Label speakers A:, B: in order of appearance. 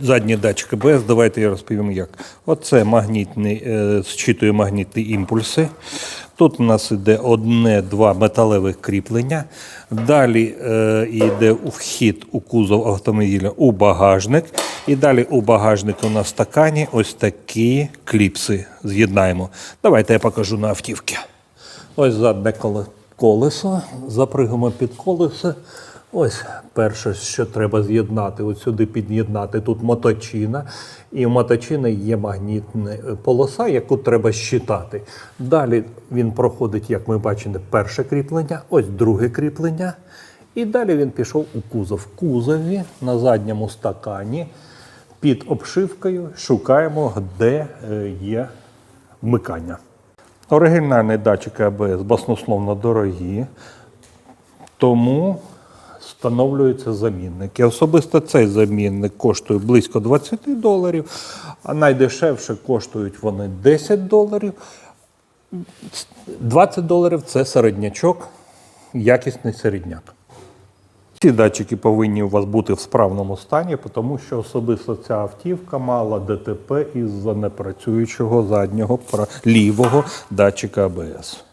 A: Задній датчик АБС, давайте я розповім як. Оце магнітний, е, зчитує магнітні імпульси. Тут у нас йде одне-два металевих кріплення. Далі е, йде вхід у кузов автомобіля у багажник. І далі у багажнику на стакані ось такі кліпси з'єднаємо. Давайте я покажу на автівці. Ось задне колесо, запригимо під колесо. Ось перше, що треба з'єднати, от сюди під'єднати. Тут моточина, і в моточини є магнітна полоса, яку треба щитати. Далі він проходить, як ми бачимо, перше кріплення, ось друге кріплення. І далі він пішов у кузов. В кузові на задньому стакані під обшивкою шукаємо, де е, є вмикання. Оригінальні датчики АБС баснословно дорогі, тому встановлюються замінники. Особисто цей замінник коштує близько 20 доларів, а найдешевше коштують вони 10 доларів. 20 доларів це середнячок, якісний середняк. Ці датчики повинні у вас бути в справному стані, тому що особисто ця автівка мала ДТП із-за непрацюючого заднього лівого датчика АБС.